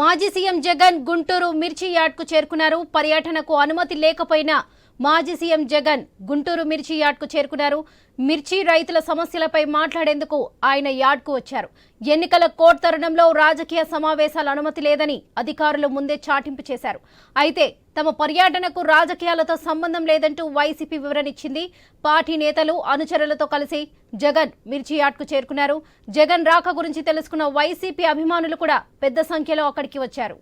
మాజీ సీఎం జగన్ గుంటూరు మిర్చి యార్డ్కు చేరుకున్నారు. పర్యటనకు అనుమతి లేకపోయినా మాజీ సీఎం జగన్ గుంటూరు మిర్చి యార్డ్కు చేరుకున్నారు. మిర్చి రైతుల సమస్యలపై మాట్లాడేందుకు ఆయన యార్డ్కు వచ్చారు. ఎన్నికల కోట్ తరుణంలో రాజకీయ సమావేశాల అనుమతి లేదని అధికారులు ముందే చాటింపు చేశారు. అయితే తమ పర్యటనకు రాజకీయాలతో సంబంధం లేదంటూ వైసీపీ వివరణ ఇచ్చింది. పార్టీ నేతలు అనుచరులతో కలిసి జగన్ మిర్చి యార్డ్కు చేరుకున్నారు. జగన్ రాక గురించి తెలుసుకున్న వైసీపీ అభిమానులు కూడా పెద్ద సంఖ్యలో అక్కడికి వచ్చారు.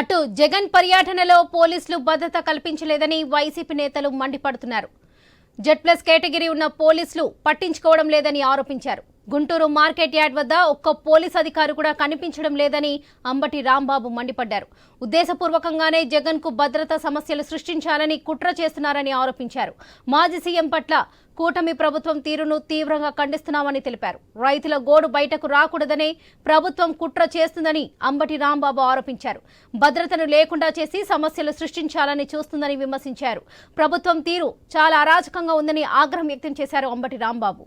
అటు జగన్ పర్యటనలో పోలీసులు భద్రత కల్పించలేదని వైసీపీ నేతలు మండిపడుతున్నారు. జెడ్ ప్లస్ కేటగిరీ ఉన్న పోలీసులు పట్టించుకోవడం లేదని ఆరోపించారు. గుంటూరు మార్కెట్ యార్డ్ వద్ద ఒక్క పోలీస్ అధికారి కూడా కనిపించడం లేదని అంబటి రాంబాబు మండిపడ్డారు. ఉద్దేశపూర్వకంగానే జగన్కు భద్రతా సమస్యలు సృష్టించాలని కుట్ర చేస్తున్నారని ఆరోపించారు. మాజీ సీఎం పట్ల కూటమి ప్రభుత్వం తీరును తీవ్రంగా ఖండిస్తున్నామని తెలిపారు. రైతుల గోడు బయటకు రాకూడదనే ప్రభుత్వం కుట్ర చేస్తుందని అంబటి రాంబాబు ఆరోపించారు. భద్రతను లేకుండా చేసి సమస్యలు సృష్టించాలని చూస్తుందని విమర్శించారు. ప్రభుత్వం తీరు చాలా అరాచకంగా ఉందని ఆగ్రహం వ్యక్తం చేశారు అంబటి రాంబాబు.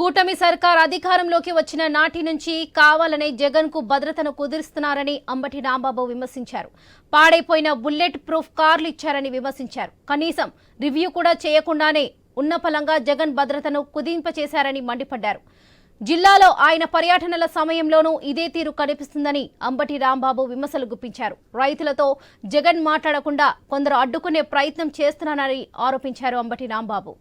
కూటమి సర్కార్ అధికారంలోకి వచ్చిన నాటి నుంచి కావాలనే జగన్కు భద్రతను కుదిరిస్తున్నారని అంబటి రాంబాబు విమర్శించారు. పాడైపోయిన బుల్లెట్ ప్రూఫ్ కార్లు ఇచ్చారని విమర్శించారు. కనీసం రివ్యూ కూడా చేయకుండానే ఉన్న ఫలంగా జగన్ భద్రతను కుదింపచేశారని మండిపడ్డారు. జిల్లాలో ఆయన పర్యటనల సమయంలోనూ ఇదే తీరు కనిపిస్తుందని అంబటి రాంబాబు విమర్శలు గుప్పించారు. రైతులతో జగన్ మాట్లాడకుండా కొందరు అడ్డుకునే ప్రయత్నం చేస్తున్నారని ఆరోపించారు అంబటి రాంబాబు.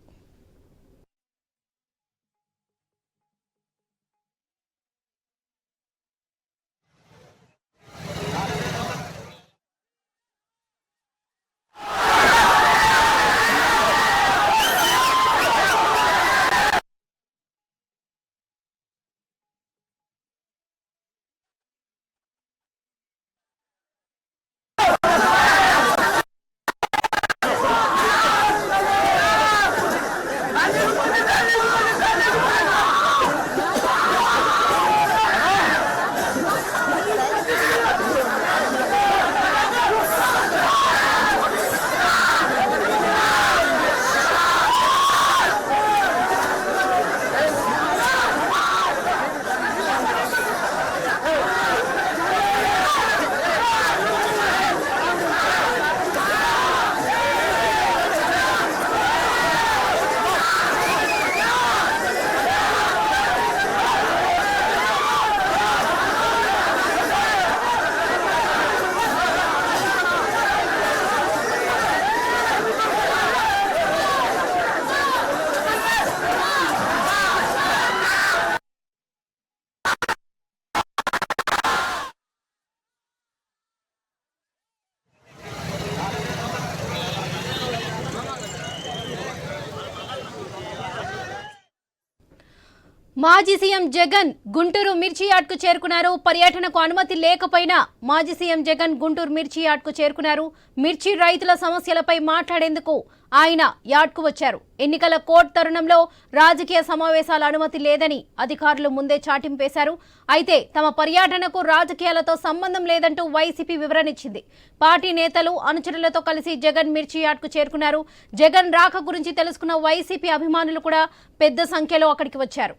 మాజీ సీఎం జగన్ గుంటూరు మిర్చి యార్డ్కు చేరుకున్నారు. పర్యటనకు అనుమతి లేకపోయినా మాజీ సీఎం జగన్ గుంటూరు మిర్చి యార్డ్కు చేరుకున్నారు. మిర్చి రైతుల సమస్యలపై మాట్లాడేందుకు ఆయన యార్డ్కు వచ్చారు. ఎన్నికల కోర్టు తరుణంలో రాజకీయ సమావేశాల అనుమతి లేదని అధికారులు ముందే చాటింపేశారు అయితే తమ పర్యటనకు రాజకీయాలతో సంబంధం లేదంటూ వైసీపీ వివరణిచ్చింది పార్టీ నేతలు అనుచరులతో కలిసి జగన్ మిర్చి యార్డ్కు చేరుకున్నారు. జగన్ రాక గురించి తెలుసుకున్న వైసీపీ అభిమానులు కూడా పెద్ద సంఖ్యలో అక్కడికి వచ్చారు.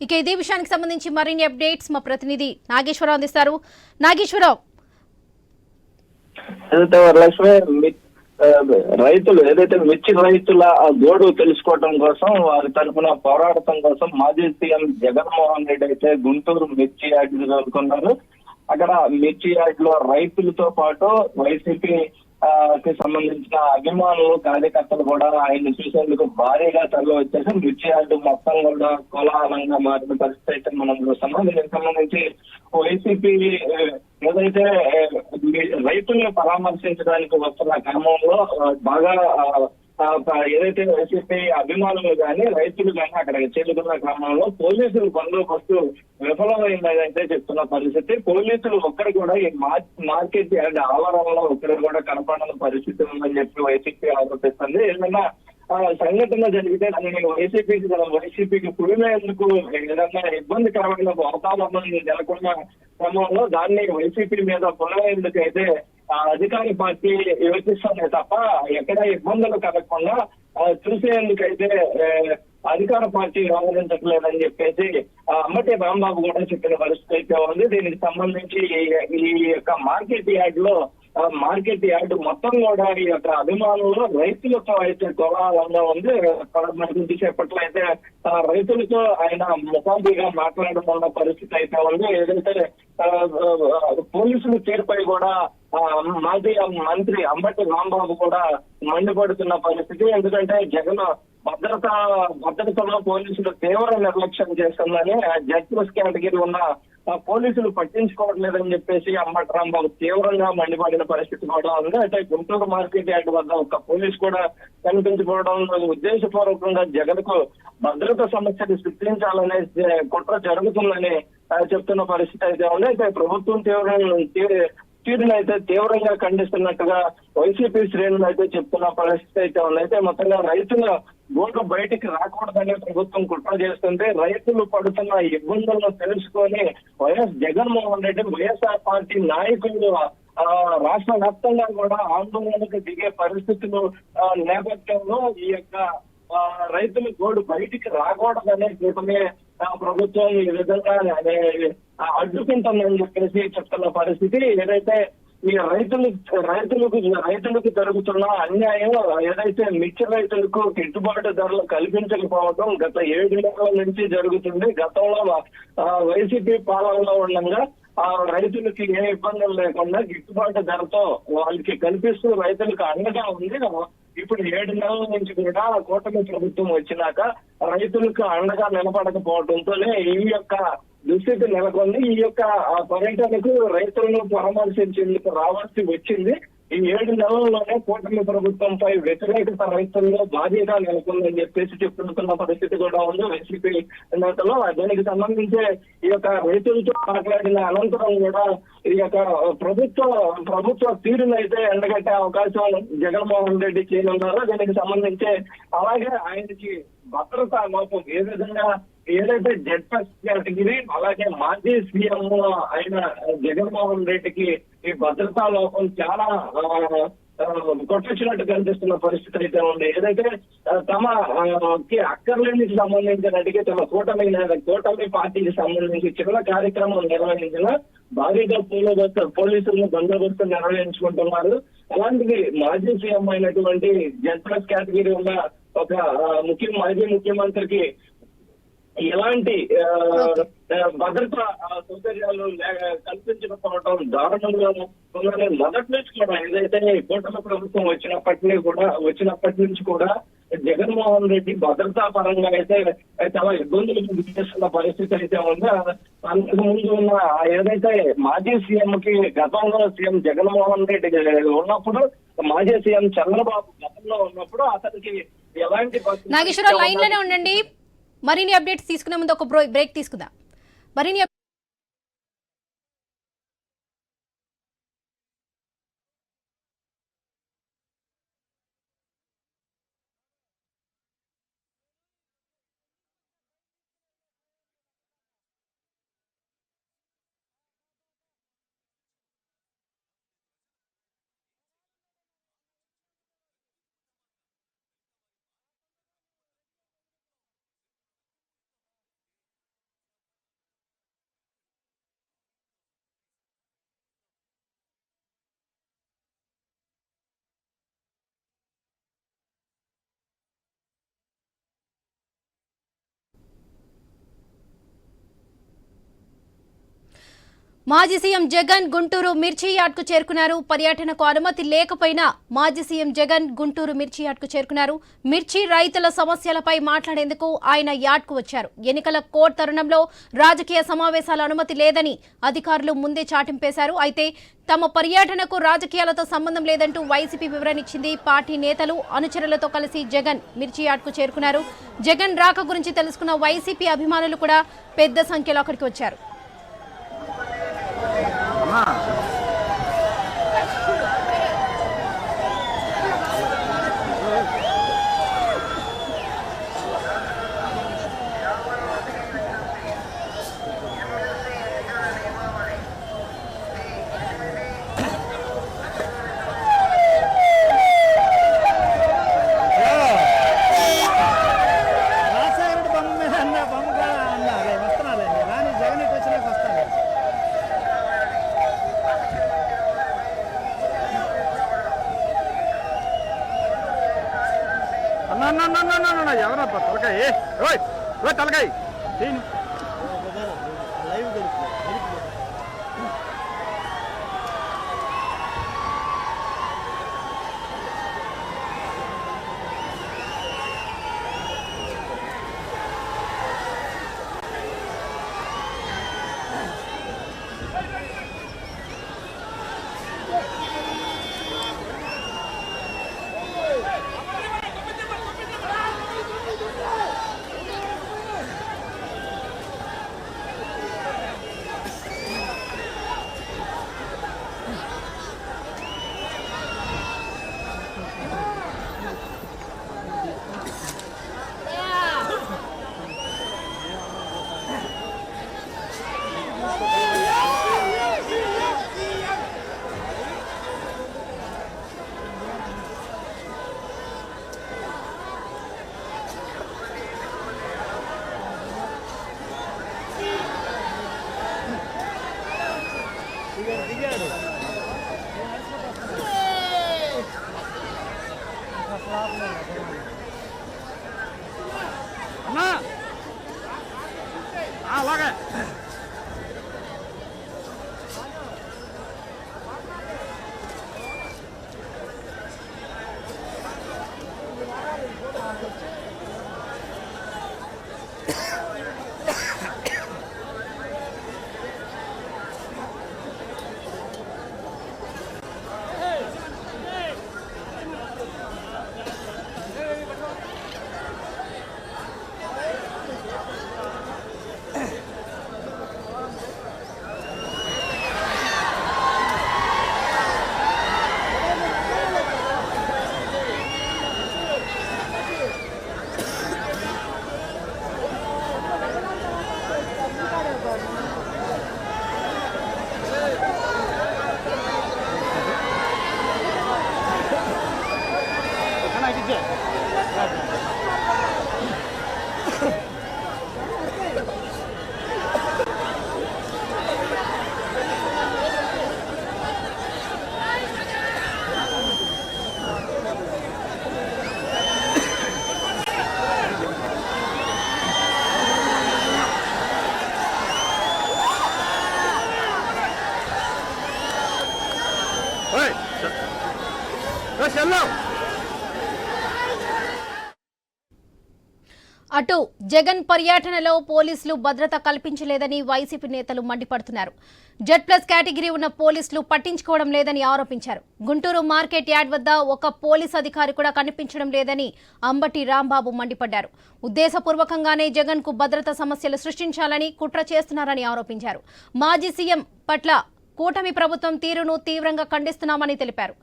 ఇక ఇదే విషయానికి సంబంధించి మరిన్ని అప్డేట్స్ మా ప్రతినిధి నాగేశ్వరరావు అందిస్తారు. నాగేశ్వరరావు. వరలక్ష్మి రైతులు ఏదైతే మిర్చి రైతుల ఆ గోడు తెలుసుకోవడం కోసం వారి తరఫున పోరాడటం కోసం మాజీ సీఎం జగన్మోహన్ రెడ్డి అయితే గుంటూరు మిర్చి యార్డ్ జరుపుకున్నారు అక్కడ మిర్చి యార్డ్లో రైతులతో పాటు వైసీపీ కి సంబంధించిన అభిమానులు కార్యకర్తలు కూడా ఆయన్ని చూసేందుకు భారీగా తరలి వచ్చేసి మిర్చి మొత్తం కూడా కోలాహలంగా మారిన పరిస్థితి అయితే మనం చూస్తున్నాం దీనికి సంబంధించి వైసీపీ ఏదైతే రైతుల్ని పరామర్శించడానికి వస్తున్న క్రమంలో బాగా ఆ, ఏదైతే వైసీపీ అభిమానులు కానీ రైతులు కానీ అక్కడ చేరుకున్న క్రమంలో పోలీసులు బందోబస్తు విఫలమైందని చెప్తున్న పరిస్థితి. పోలీసులు ఒక్కరు కూడా ఈ మార్- మార్కెట్ యార్డ్ ఆవరణలో ఒక్కరు కూడా కనపడని పరిస్థితి ఉందని చెప్పి వైసీపీ ఆరోపిస్తుంది. ఏదైనా ఆ, సంఘటన జరిగితే దాన్ని వైసీపీకి వైసీపీకి పుడినేందుకు ఏదైనా ఇబ్బందికరమైన వాతావరణం నెలకొన్న క్రమంలో దాన్ని వైసీపీ మీద పునరేందుకు అయితే అధికార పార్టీ యోచిస్తుంది తప్ప ఎక్కడ ఇబ్బందులు కలగకుండా చూసేందుకైతే అధికార పార్టీ వ్యవహరించట్లేదని చెప్పేసి ఆ, అమ్మటి రాంబాబు కూడా చెప్పిన పరిస్థితి అయితే ఉంది. దీనికి సంబంధించి ఈ- యొక్క మార్కెట్ యార్డ్లో మార్కెట్ యార్డ్ మొత్తం కూడా ఈ యొక్క అభిమానులు రైతులతో అయితే కోలాహలంగా ఉంది. మనకి చెప్పట్లో అయితే రైతులతో ఆయన ముఖాముఖిగా మాట్లాడడం పరిస్థితి అయితే ఉంది. ఏదైతే పోలీసులు తీరుపై కూడా ఆ, మాజీ మంత్రి అంబటి రాంబాబు కూడా మండిపడుతున్న పరిస్థితి. ఎందుకంటే జగన్ భద్రత భద్రతలో పోలీసులు తీవ్ర నిర్లక్ష్యం చేస్తుందని జడ్ కేటగిరీ ఉన్న పోలీసులు పట్టించుకోవట్లేదని చెప్పేసి అంబటి రాంబాబు తీవ్రంగా మండిపడిన పరిస్థితి కూడా ఉంది. అయితే గుంటూరు మార్కెట్ యార్డ్ వద్ద ఒక పోలీస్ కూడా కనిపించకపోవడం ఉద్దేశపూర్వకంగా జగన్కు భద్రత సమస్యను సృష్టించాలనే కుట్ర జరుగుతుందని చెప్తున్న పరిస్థితి అయితే ఉంది. అయితే ప్రభుత్వం తీవ్రంగా తీ- తీరును అయితే తీవ్రంగా ఖండిస్తున్నట్టుగా వైసీపీ శ్రేణులు అయితే చెప్తున్న పరిస్థితి అయితే ఉంది. అయితే మొత్తంగా రైతుల బోర్డు బయటికి రాకూడదని ప్రభుత్వం కుట్ర చేస్తుంటే రైతులు పడుతున్న ఇబ్బందులను తెలుసుకొని YS Jaganmohan Reddy YSR party నాయకులు ఆ, రాష్ట్ర వ్యాప్తంగా కూడా ఆందోళనకు దిగే పరిస్థితులు నేపథ్యంలో ఈ యొక్క ఆ, రైతుల గోడు బయటికి రాకూడదనే కూటమే ఆ, ప్రభుత్వం ఈ విధంగా అడ్డుకుంటుందని చెప్పేసి చెప్తున్న పరిస్థితి ఏదైతే ఈ రైతులు రైతులకు రైతులకు జరుగుతున్న అన్యాయం ఏదైతే మిర్చి రైతులకు గిట్టుబాటు ధరలు కల్పించకపోవడం గత ఏడు నెలల నుంచి జరుగుతుంది. గతంలో ఆ, వైసీపీ పాలనలో ఉండగా ఆ రైతులకి ఏ ఇబ్బందులు లేకుండా గిట్టుబాటు ధరతో వాళ్ళకి కల్పిస్తూ రైతులకు అండగా ఉంది ఇప్పుడు ఏడు నెలల నుంచి కూడా కూటమి ప్రభుత్వం వచ్చినాక రైతులకు అండగా నిలబడకపోవడంతోనే ఈ యొక్క దుస్థితి నెలకొంది. ఈ యొక్క ఆ, పర్యటనకు రైతులను పరామర్శించేందుకు రావాల్సి వచ్చింది. ఈ ఏడు నెలల్లోనే కూటమి ప్రభుత్వంపై వ్యతిరేకత రైతుల్లో బాధ్యత నెలకొందని చెప్పేసి చెప్పుకుంటున్న పరిస్థితి కూడా ఉంది. వైసీపీ నేతలు దానికి సంబంధించి ఈ యొక్క రైతులతో మాట్లాడిన అనంతరం కూడా ఈ యొక్క ప్రభుత్వ ప్రభుత్వ తీరును అయితే ఎండగట్టే అవకాశం జగన్మోహన్ రెడ్డి చేయనున్నారు. దీనికి సంబంధించి అలాగే ఆయనకి భద్రతా లోపం ఏ విధంగా ఏదైతే జడ్పస్ ప్లస్ కేటగిరీ అలాగే మాజీ సీఎం అయిన జగన్మోహన్ రెడ్డికి ఈ భద్రతా లోపం చాలా ఆ, కొట్టొచ్చినట్టు కనిపిస్తున్న పరిస్థితి అయితే ఉంది. ఏదైతే తమ అక్కర్లేని కి అక్కర్లేని సంబంధించినట్టుగా తమ కూటమి కూటమి పార్టీకి సంబంధించి చిన్న కార్యక్రమం నిర్వహించిన భారీగా పోలీసు పోలీసులను బందోబస్తు నిర్వహించుకుంటున్నారు. అలాంటిది మాజీ సీఎం అయినటువంటి జెడ్ కేటగిరీ ఉన్న ఒక ముఖ్య మాజీ ముఖ్యమంత్రికి ఎలాంటి భద్రతా సౌకర్యాలు కల్పించకపోవడం దారుణంగా ఉందని మొదటి నుంచి కూడా ఏదైతే కూటమి ప్రభుత్వం వచ్చినప్పటి కూడా వచ్చినప్పటి నుంచి కూడా జగన్మోహన్ రెడ్డి భద్రతా పరంగా అయితే చాలా ఇబ్బందులు గురిచేస్తున్న పరిస్థితి అయితే ఉంది. అంతకు ముందు ఉన్న ఏదైతే మాజీ సీఎం కి గతంలో సీఎం జగన్మోహన్ రెడ్డి ఉన్నప్పుడు మాజీ సీఎం చంద్రబాబు గతంలో ఉన్నప్పుడు అతనికి ఎలాంటి నాగేశ్వరరావు లైన్లోనే ఉండండి. మరిన్ని అప్డేట్స్ తీసుకునే ముందు ఒక బ్రో బ్రేక్ తీసుకుందాం. మరిన్ని మాజీ సీఎం జగన్ గుంటూరు మిర్చి యార్డ్కు చేరుకున్నారు. పర్యటనకు అనుమతి లేకపోయినా మాజీ సీఎం జగన్ గుంటూరు మిర్చి యార్డ్కు చేరుకున్నారు. మిర్చి రైతుల సమస్యలపై మాట్లాడేందుకు ఆయన యార్డ్కు వచ్చారు. ఎన్నికల కోడ్ తరుణంలో రాజకీయ సమావేశాల అనుమతి లేదని అధికారులు ముందే చాటింపేశారు. అయితే తమ పర్యటనకు రాజకీయాలతో సంబంధం లేదంటూ వైసీపీ వివరణ ఇచ్చింది. పార్టీ నేతలు అనుచరులతో కలిసి జగన్ మిర్చి యార్డ్కు చేరుకున్నారు. జగన్ రాక గురించి తెలుసుకున్న వైసీపీ అభిమానులు కూడా పెద్ద సంఖ్యలో అక్కడికి వచ్చారు. Thank you. తలకాయ. జగన్ పర్యటనలో పోలీసులు భద్రత కల్పించలేదని వైసీపీ నేతలు మండిపడుతున్నారు. జెడ్ ప్లస్ కేటగిరీ ఉన్న పోలీసులు పట్టించుకోవడం లేదని ఆరోపించారు. గుంటూరు మార్కెట్ యార్డ్ వద్ద ఒక పోలీస్ అధికారి కూడా కనిపించడం లేదని అంబటి రాంబాబు మండిపడ్డారు. ఉద్దేశపూర్వకంగానే జగన్కు భద్రత సమస్యలు సృష్టించాలని కుట్ర చేస్తున్నారని ఆరోపించారు. మాజీ సీఎం పట్ల కూటమి ప్రభుత్వం తీరును తీవ్రంగా ఖండిస్తున్నామని తెలిపారు.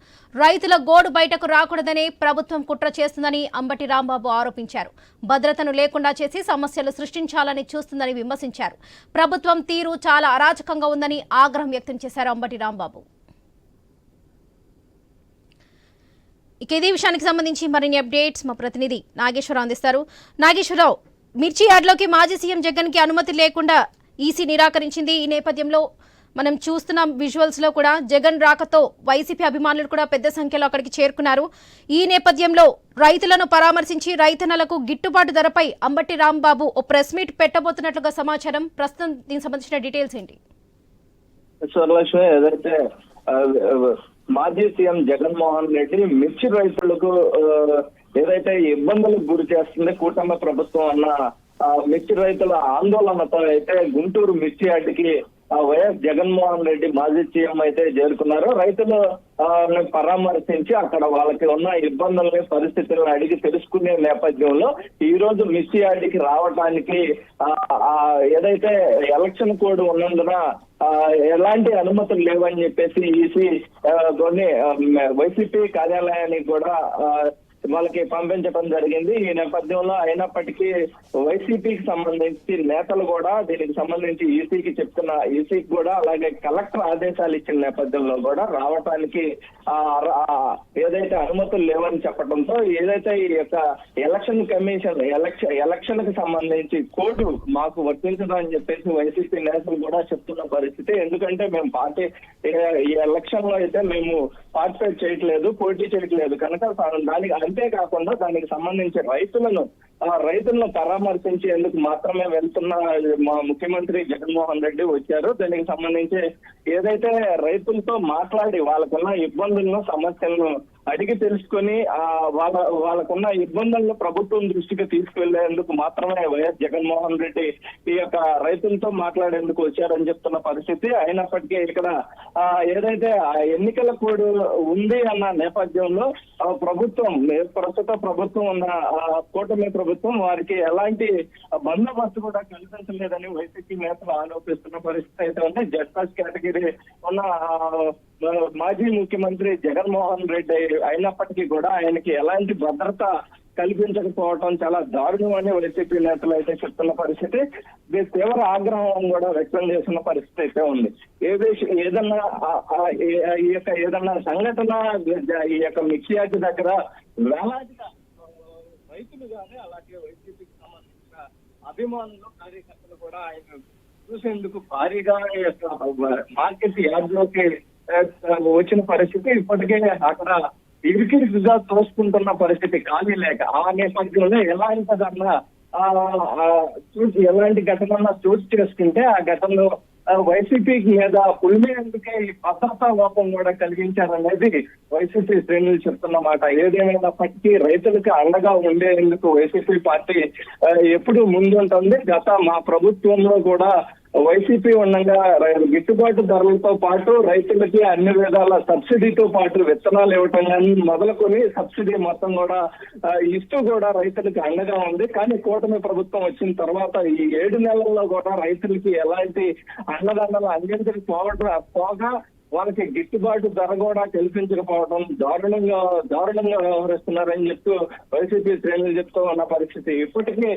రైతుల గోడు బయటకు రాకూడదని ప్రభుత్వం కుట్ర చేస్తుందని అంబటి రాంబాబు ఆరోపించారు. భద్రతను లేకుండా చేసి సమస్యలు సృష్టించాలని చూస్తుందని విమర్శించారు. ప్రభుత్వం తీరు చాలా అరాచకంగా ఉందని ఆగ్రహం వ్యక్తం చేశారు అంబటి రాంబాబు. ఇక ఇదే విషయానికి సంబంధించి మరిన్ని అప్డేట్స్ మా ప్రతినిధి నాగేశ్వరరావు అందిస్తారు. నాగేశ్వరరావు మిర్చి యార్డ్లోకి మాజీ సీఎం జగన్కి అనుమతి లేకుండా ఈసీ నిరాకరించింది. ఈ నేపథ్యంలో మనం చూస్తున్న విజువల్స్లో కూడా జగన్ రాకతో వైసీపీ అభిమానులు కూడా పెద్ద సంఖ్యలో అక్కడికి చేరుకున్నారు. ఈ నేపథ్యంలో రైతులను పరామర్శించి రైతన్నలకు గిట్టుబాటు ధరపై అంబటి రాంబాబు ఓ ప్రెస్ మీట్ పెట్టబోతున్నట్లుగా సమాచారం. ప్రస్తుతం దీనికి సంబంధించిన డీటెయిల్స్ ఏంటి? ఏదైతే మాజీ సీఎం జగన్మోహన్ రెడ్డి మిర్చి రైతులకు ఏదైతే ఇబ్బందులకు గురి చేస్తుంది కూటమి ప్రభుత్వం అన్న మిర్చి రైతుల ఆందోళనతో అయితే గుంటూరు మిర్చి యార్డుకి వైఎస్ జగన్మోహన్ రెడ్డి మాజీ సీఎం అయితే చేరుకున్నారు. రైతులు ఆ, పరామర్శించి అక్కడ వాళ్ళకి ఉన్న ఇబ్బందుల్ని పరిస్థితులను అడిగి తెలుసుకునే నేపథ్యంలో ఈ రోజు మిస్సియాడికి రావడానికి ఆ, ఆ, ఏదైతే ఎలక్షన్ కోడ్ ఉన్నందున ఆ, ఎలాంటి అనుమతులు లేవని చెప్పేసి ఈసీ ఆ, కొన్ని వైసీపీ కార్యాలయానికి కూడా ఆ, వాళ్ళకి పంపించడం జరిగింది. ఈ నేపథ్యంలో అయినప్పటికీ వైసీపీకి సంబంధించి నేతలు కూడా దీనికి సంబంధించి ఈసీకి చెప్తున్న ఈసీకి కూడా అలాగే కలెక్టర్ ఆదేశాలు ఇచ్చిన నేపథ్యంలో కూడా రావటానికి ఆ, ఏదైతే అనుమతులు లేవని చెప్పడంతో ఏదైతే ఈ యొక్క ఎలక్షన్ కమిషన్ ఎలక్షన్ ఎలక్షన్కి సంబంధించి కోర్టు మాకు వర్తించదు అని చెప్పేసి వైసీపీ నేతలు కూడా చెప్తున్న పరిస్థితి. ఎందుకంటే మేము పార్టీ ఈ ఎలక్షన్లో అయితే మేము పార్టిసిపేట్ చేయట్లేదు పోటీ చేయట్లేదు. కనుక దానికి అంతేకాకుండా దానికి సంబంధించి రైతులను ఆ రైతులను పరామర్శించేందుకు మాత్రమే వెళ్తున్న మా ముఖ్యమంత్రి జగన్మోహన్ రెడ్డి వచ్చారు. దానికి సంబంధించి ఏదైతే రైతులతో మాట్లాడి వాళ్ళకున్న ఇబ్బందులను సమస్యలను అడిగి తెలుసుకొని ఆ వాళ్ళ వాళ్ళకున్న ఇబ్బందులను ప్రభుత్వం దృష్టికి తీసుకువెళ్ళేందుకు మాత్రమే వైఎస్ జగన్మోహన్ రెడ్డి ఈ యొక్క రైతులతో మాట్లాడేందుకు వచ్చారని చెప్తున్న పరిస్థితి. అయినప్పటికీ ఇక్కడ ఆ ఏదైతే ఆ ఎన్నికల కోడ్ ఉంది అన్న నేపథ్యంలో ప్రభుత్వం ప్రస్తుత ప్రభుత్వం ఉన్న ఆ కూటమి ప్రభుత్వం వారికి ఎలాంటి బందోబస్తు కూడా కల్పించలేదని వైసీపీ నేతలు ఆరోపిస్తున్న పరిస్థితి అయితే ఉంది. జడ్పాస్ కేటగిరీ ఉన్న మాజీ ముఖ్యమంత్రి జగన్మోహన్ రెడ్డి అయినప్పటికీ కూడా ఆయనకి ఎలాంటి భద్రత కల్పించకపోవటం చాలా దారుణమని వైసీపీ నేతలు అయితే చెప్తున్న పరిస్థితి. తీవ్ర ఆగ్రహం కూడా వ్యక్తం చేస్తున్న పరిస్థితి అయితే ఉంది. ఏదే ఏదన్నా ఈ- యొక్క ఏదన్నా సంఘటన ఈ యొక్క మిక్సీ దగ్గర వేలాదిగా రైతులు కానీ అలాగే వైసీపీకి సంబంధించిన అభిమానులు కార్యకర్తలు కూడా ఆయన చూసేందుకు భారీగా యొక్క మార్కెట్ యార్డ్లోకి వచ్చిన పరిస్థితి ఇప్పటికే అక్కడ ఇరుకిరుకుగా తోసుకుంటున్న పరిస్థితి ఖాళీ లేక ఆ నేపథ్యంలో ఎలాంటిదన్నా ఆ, చూసి ఎలాంటి ఘటన చోటు చేసుకుంటే ఆ ఘటనలో ఆ, వైసీపీకి మీద పులిమేందుకే ఈ భద్రతా లోపం కూడా కలిగించారనేది వైసీపీ శ్రేణులు చెప్తున్న మాట. ఏదేమైనప్పటికీ రైతులకు అండగా ఉండేందుకు వైసీపీ పార్టీ ఎప్పుడు ముందుంటుంది. గత మా ప్రభుత్వంలో కూడా వైసీపీ ఉండగా గిట్టుబాటు ధరలతో పాటు రైతులకి అన్ని విధాల సబ్సిడీతో పాటు విత్తనాలు ఇవ్వటం కానీ మొదలుకొని సబ్సిడీ మొత్తం కూడా ఇస్తూ కూడా రైతులకు అండగా ఉంది. కానీ కూటమి ప్రభుత్వం వచ్చిన తర్వాత ఈ ఏడు నెలల్లో కూడా రైతులకి ఎలాంటి అండదండలు అందించకపోవడం పోగా వాళ్ళకి గిట్టుబాటు ధర కూడా కల్పించకపోవడం దారుణంగా దారుణంగా వ్యవహరిస్తున్నారని చెప్తూ వైసీపీ శ్రేణులు చెప్తూ ఉన్న పరిస్థితి. ఇప్పటికీ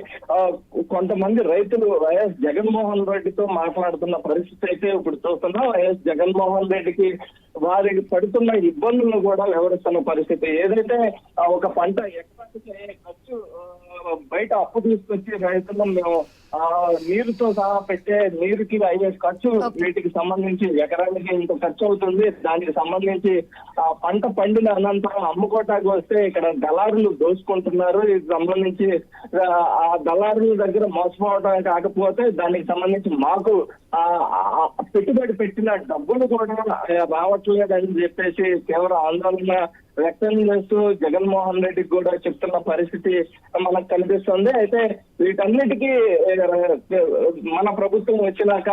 కొంతమంది రైతులు వైఎస్ జగన్మోహన్ రెడ్డితో మాట్లాడుతున్న పరిస్థితి అయితే ఇప్పుడు చూస్తున్నాం వైఎస్ జగన్మోహన్ రెడ్డికి వారికి పడుతున్న ఇబ్బందులను కూడా వివరిస్తున్న పరిస్థితి. ఏదైతే ఒక పంట ఎకరానికి ఖర్చు బయట అప్పు తీసుకొచ్చి రైతులను మేము నీరుతో సహా పెట్టే నీరుకి అయ్యే ఖర్చు వీటికి సంబంధించి ఎకరానికి ఇంత ఖర్చు అవుతుంది. దానికి సంబంధించి ఆ పంట పండిన అనంతరం అమ్ముకోటానికి వస్తే ఇక్కడ దళారులు దోచుకుంటున్నారు. ఇది సంబంధించి ఆ, దళారుల దగ్గర మోసపోవడం కాకపోతే దానికి సంబంధించి మాకు పెట్టుబడి పెట్టిన డబ్బులు కూడా రావట్లేదని చెప్పేసి తీవ్ర ఆందోళన వ్యక్తం చేస్తూ జగన్మోహన్ రెడ్డికి కూడా చెప్తున్న పరిస్థితి మనకు కనిపిస్తుంది. అయితే వీటన్నిటికీ మన ప్రభుత్వం వచ్చినాక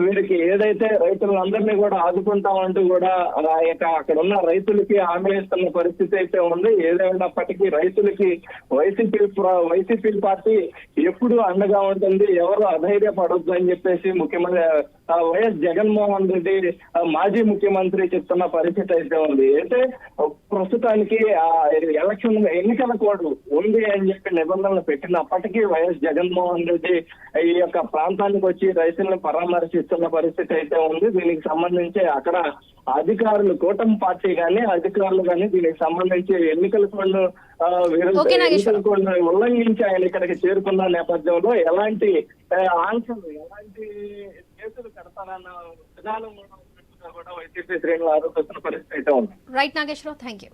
వీరికి ఏదైతే రైతులందరినీ కూడా ఆదుకుంటామంటూ కూడా ఆ యొక్క అక్కడ ఉన్న రైతులకి హామీ ఇస్తున్న పరిస్థితి అయితే ఉంది. ఏదైనప్పటికీ రైతులకి వైసీపీ వైసీపీ పార్టీ ఎప్పుడు అండగా ఉంటుంది. ఎవరు అధైర్యపడొద్దు అని చెప్పేసి ముఖ్యమంత్రి ఆ, వైఎస్ జగన్మోహన్ రెడ్డి ఆ, మాజీ ముఖ్యమంత్రి చెప్తున్న పరిస్థితి అయితే ఉంది. అయితే ప్రస్తుతానికి ఆ ఎలక్షన్ ఎన్నికల కోడ్ ఉంది అని చెప్పి నిబంధనలు పెట్టినప్పటికీ వైఎస్ జగన్మోహన్ రెడ్డి ఈ యొక్క ప్రాంతానికి వచ్చి రైతులను పరామర్శిస్తున్న పరిస్థితి అయితే ఉంది. దీనికి సంబంధించి అక్కడ అధికారులు కూటమి పార్టీ గాని అధికారులు గాని దీనికి సంబంధించి ఎన్నికల నాగేశ్వరరావు. ఎన్నికల కోడ్ ఉల్లంఘించి ఆయన ఇక్కడికి చేరుకున్న నేపథ్యంలో ఎలాంటి ఆంక్షలు ఎలాంటి కేసులు కడతారన్న విధానం కూడా వైసీపీ శ్రేణులు ఆరోపిస్తున్న పరిస్థితి అయితే ఉంది. రైట్ నాగేశ్వరరావు. Thank you